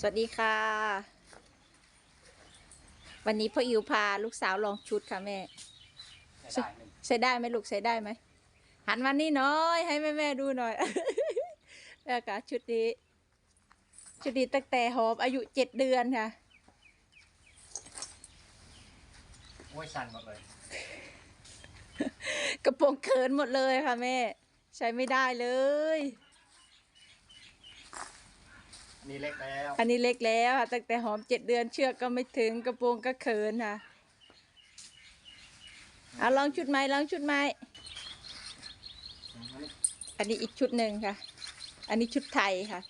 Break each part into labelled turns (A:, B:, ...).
A: สวัสดีค่ะ วันนี้พ่ออิวพาลูกสาวลองชุดค่ะแม่
B: ใช้ได้หนึ่ง
A: ใช้ได้ไหมลูกใช้ได้ไหมหันมานี่หน้อย ให้แม่แม่ๆดูหน่อยแล้วก็ชุดนี้ ชุดนี้ตั้งแต่หอมอายุเจ็ดเดือนค่ะ
B: โอ้ยสั่นหมดเลย
A: กระโปรงเขินหมดเลยค่ะแม่ ใช้ไม่ได้เลย
B: อั นนี้เล็กแล้ว
A: อันนี้เล็กแล้วค่ะตั้งแต่หอมเจ็ดเดือนเชือกก็ไม่ถึงกระโปรงก็เขินค่ะเอาลองชุดไหมลองชุดไหมอันนี้อีกชุดหนึ่งค่ะ อันนี้ชุดไทยค่ะ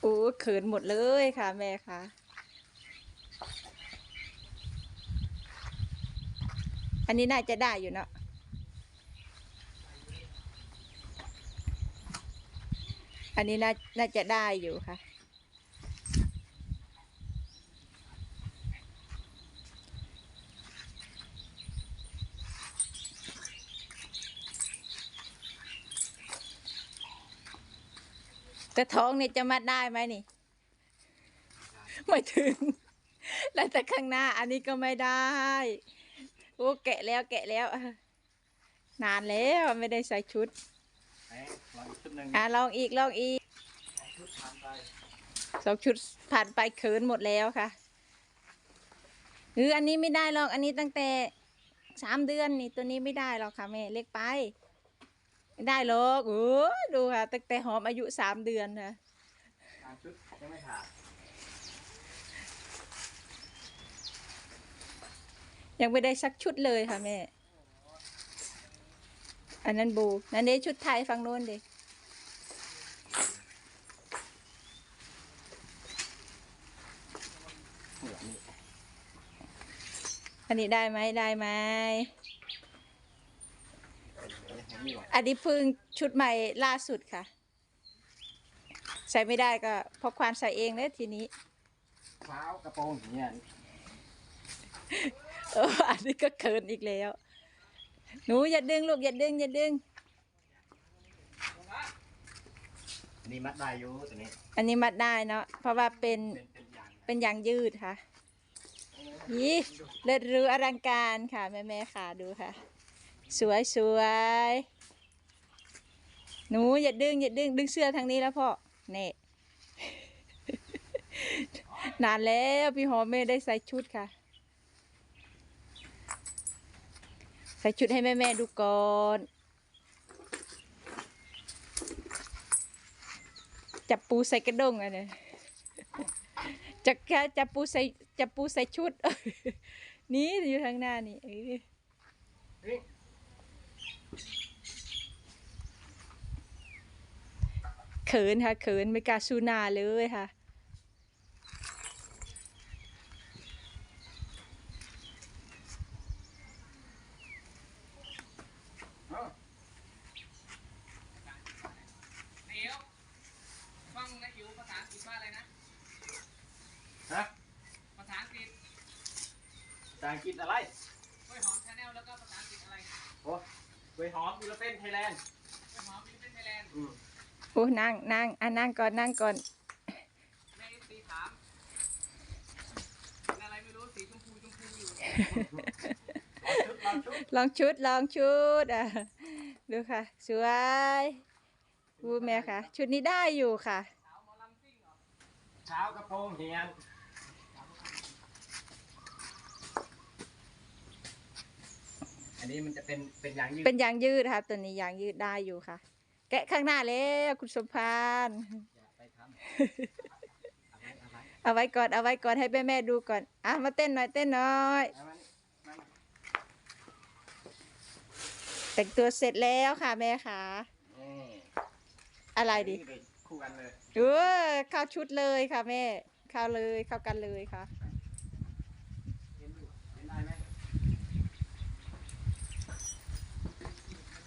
A: โอ้เขินหมดเลยค่ะ แม่ค่ะ อันนี้น่าจะได้อยู่เนาะ อันนี้น่าน่าจะได้อยู่ค่ะ แต่ท้องนี่จะมัดได้ไหมนี่ ไม่ถึง แล้วแต่ข้างหน้าอันนี้ก็ไม่ได้โอ้แกะแล้วแกะแล้ว นานแล้วไม่ได้ใส่ชุด
B: ดหนึ่ง
A: อะลองอีกลองอีก
B: ชุดทำไป
A: สองชุดผ่านไปเขินหมดแล้วค่ะเอออันนี้ไม่ได้หรอก อันนี้ตั้งแต่สามเดือนนี่ตัวนี้ไม่ได้หรอกค่ะแม่เล็กไป ไม่ได้หรอกโอ้ดูค่ะตั้งแต่หอมอายุสามเดือนค่ะ
B: ตามชุดยังไม่ขาด
A: ยังไม่ได้สักชุดเลยค่ะแม่ อันนั้นบู นั่นเด้ชุดไทยฟังโน้นเด็
B: เหนือนี่
A: อันนี้ได้ไหมได้ไหม
B: ยังมีหรอ
A: อันนี้เพึ่งชุดใหม่ล่าสุดค่ะ ใส่ไม่ได้ก็พอควานใส่เองเลยทีนี้
B: เท้ากระโปรงอย่างเงี้ย
A: เอออันนี้ก็เขินอีกแล้ว หนูอย่าดึงลูกอย่าดึงอย่าดึง
B: อันนี้มัดได้อยู่ตัวนี้
A: อันนี้มัดได้เนาะเพราะว่าเป็น
B: เป็นเป็นยาง
A: เป็นยางยืดค่ะ ยี่เลิศรู้อลังการค่ะ แม่แม่ๆค่ะดูค่ะ สวยสวยหนูอย่าดึงอย่าดึงดึงเสื้อทางนี้แล้วพ่อเน่นานแล้วพี่หอมไม่ได้ใส่ชุดค่ะ ใส่ชุดให้แม่แม่ๆดูก่อนจับปูใส่กระด้งอะเนี่ย จะแค่จะปูใส่จะปูใส่ชุด นี่อยู่ทางหน้านี่เขินค่ะเขินไม่กล้าชูนาเลยค่ะ
B: เอ้า
C: เดี๋ยวฟังนะอิ๋วภาษาอังกฤษว่าอะไรนะ
B: ฮะ
C: ภาษาอังกฤษ
B: ภาษาอังกฤษอะไร
C: กล้วยหอมชาแนลแล้วก็ภาษาอังกฤษอะไร
B: โอ้กล้วยหอมยูโรเปนไทยแลนด์
C: กล้วยหอมฟิลิปปินส์ไทยแลนด์
B: อืม
A: โอ้นั่งนั่งอะนั่งก่อนนั่งก่อน
C: แม่เอฟซีถามเป็นอะไรไม่รู้สีชมพูชมพูอยู่
B: ลองชุดลองชุด
A: ลองชุดลองชุดอะดูค่ะสวยดูแม่ค่ะ ชุดนี้ได้อยู่ค่ะ
C: สาวหมอลำซิ่งเหรอ
B: เท้ากระโปรงเฮียน อันนี้มันจะเป็นเป็นยางยืด
A: เป็นยางยืดค่ะตัวนี้ยางยืดได้อยู่ค่ะ แกะข้างหน้าแล้วคุณสมพาน
B: อย่าไปทำเอาไว้เอาไว้
A: เอาไว้ก่อนเอาไว้ก่อนให้แม่แม่ๆดูก่อนอะมาเต้นหน่อยเต้นหน่อย
B: เอามานี่มามา
A: แต่งตัวเสร็จแล้วค่ะแม่ค่ะ
B: นี่
A: อะไรดิ
B: นี่เลยคู่กันเลย
A: เออเข้าชุดเลยค่ะแม่ เข้าเลยเข้ากันเลยค่ะ
B: เห็นดูเห็นได้ไหม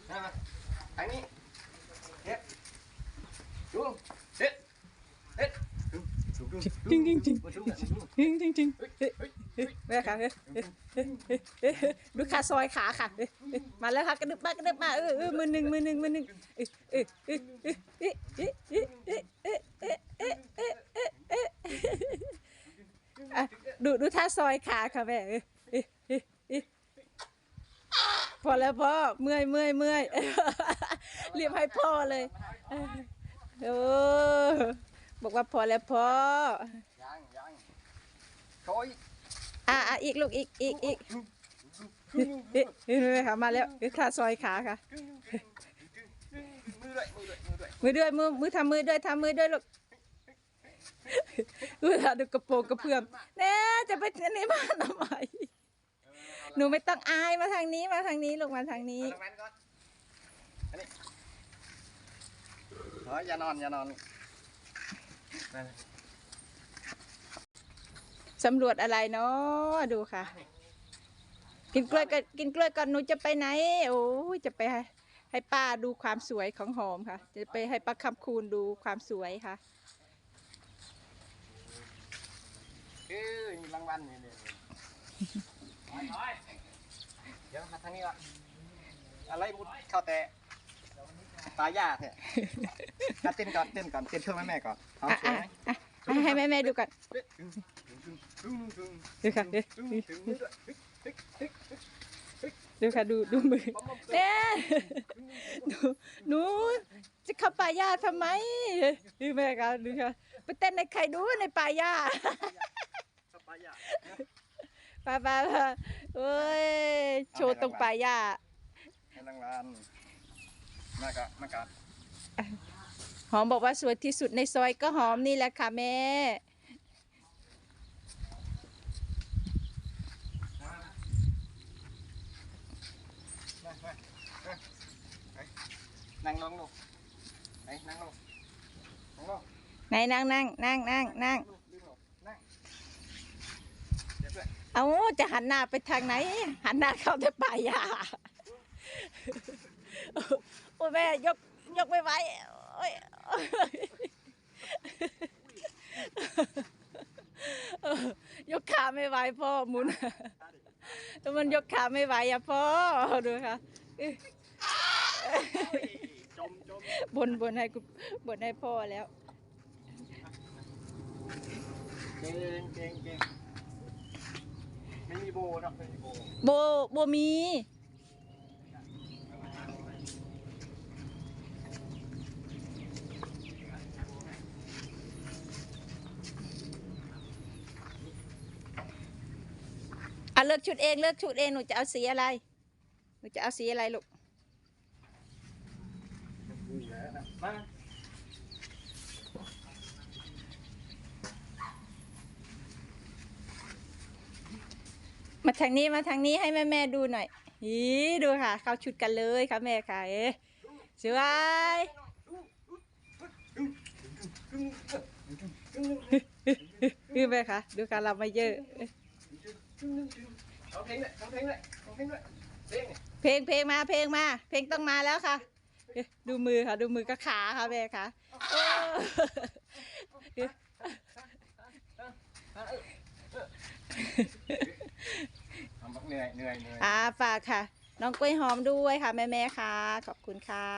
B: มามาทางนี้เฮ็ดดูเฮ็ดเฮ็ดดูดูดู
A: จริงจริงจริง
B: มาดูกันมาดู
A: จริงจริงจริง
B: เฮ้ยเฮ้ย
A: แม่ค่ะดูขาซอยขาค่ะมาแล้วค่ะกระดึบมากระดึบมาเออเออมือหนึ่งมือหนึ่งมือหนึ่งเออเออเออเออเออเออเออเออเออเออเออเออเอออะดูดูท่าซอยขาค่ะแม่เออเออเออเออพอแล้วพ่อเมื่อยเมื่อยเมื่อยเรียกให้พ่อเลยโอ้บอกว่าพอแล้วพ่อ
B: ยังยังโอย
A: อะอะอีกลูกอีกอีกอีกเฮ้ยเฮ้ยเฮ้ยค่ะมาแล้วเฮ้ยขาซอยขาค่ะ
B: มือด้วยมือด้วยมือด้วย
A: มือด้วยมือมือทำมือด้วยทำมือด้วยลูกดูท่าดูกระโปรงกระเพื่อมแน่จะไปอันนี้มาทำไมหนูไม่ต้องอายมาทางนี้มาทางนี้ลูกมาทางนี้
B: เอาลงมาก่อนอัน เฮ้ยอย่านอนอย่านอนนั่น
A: สำรวจอะไรเนาะดูค่ะ กินกล้วยก็กินกล้วยก่อนหนูจะไปไหน โอ้ยจะไปให้ให้ป้าดูความสวยของหอมค่ะ จะไปให้ป้าคำคูณดูความสวยค่ะ
B: คือมีรางวัลนี่นี่เดี๋ยวมาทางนี้ก่อนอะไรมุดเข้าแต่ ตายากเนี่ยอะเต้นก่อนเต้นก่อนเต้นเพื่อแม่แม่ก่อนเอา
A: อะ
B: สวย
A: อะ
B: ไหม
A: อะให้ให้แม่แม่ดูก่อนดูค่ะดูดูค่ะดูดูมือแม่ดูหนูจะเข้าป่าหญ้าทำไมดูแม่ค่ะดูค่ะไปเต้นในใครดูในป่าหญ้า
B: ตายาก
A: ไป้าป้าป้าเอ้ย โชว์ตรงป่าหญ้า
B: ให้รางวัล มาก่อนมาก่อน
A: หอมบอกว่าสวยที่สุดในซอยก็หอมนี่แหละค่ะแม่
B: มามามาไปนั่งลงลูกไปนั่งลงนั่งลง
A: ไหนนั่งนั่งนั่งนั่งนั่ง
B: ลูกดึงลงนั่งเดี๋ยวเพื่อน
A: เอาจะหันหน้าไปทางไหน หันหน้าเข้าแต่ป่าหญ้าโอ้ยแม่ยกยกไม่ไหวโอ้ยยกขาไม่ไหวพ่อหมุนแล้วมันยกขาไม่ไหวอะพ่อดูค่ะ
B: จมจม
A: บนบนให้กูบนให้พ่อแล้ว
B: เก่งเก่งเก่งไม่มีโบเนาะไม่มีโบ
A: โบโบมีอะ เลือกชุดเองเลือกชุดเองหนูจะเอาสีอะไรหนูจะเอาสีอะไรลูก
B: มา
A: มาทางนี้มาทางนี้ให้แม่แม่ดูหน่อยอีดูค่ะ เข้าชุดกันเลยค่ะแม่ค่ะเอ๊สวยคือแม่ค่ะ ดูค่ะเรามาเยอะ
B: เอาเพลงเลยเอาเพลงเลยเอาเพลงเลยเพลงเนี่ย
A: เพลงเพลงมาเพลงมา เพลงต้องมาแล้วค่ะเอ๊ะดูมือค่ะ ดูมือกับขาค่ะแม่ค่ะโอ้
B: เอาเหนื่อยเหนื่อยเหนื่อย
A: อ่าฝากค่ะ น้องกล้วยหอมด้วยค่ะแม่แม่ๆค่ะ ขอบคุณค่ะ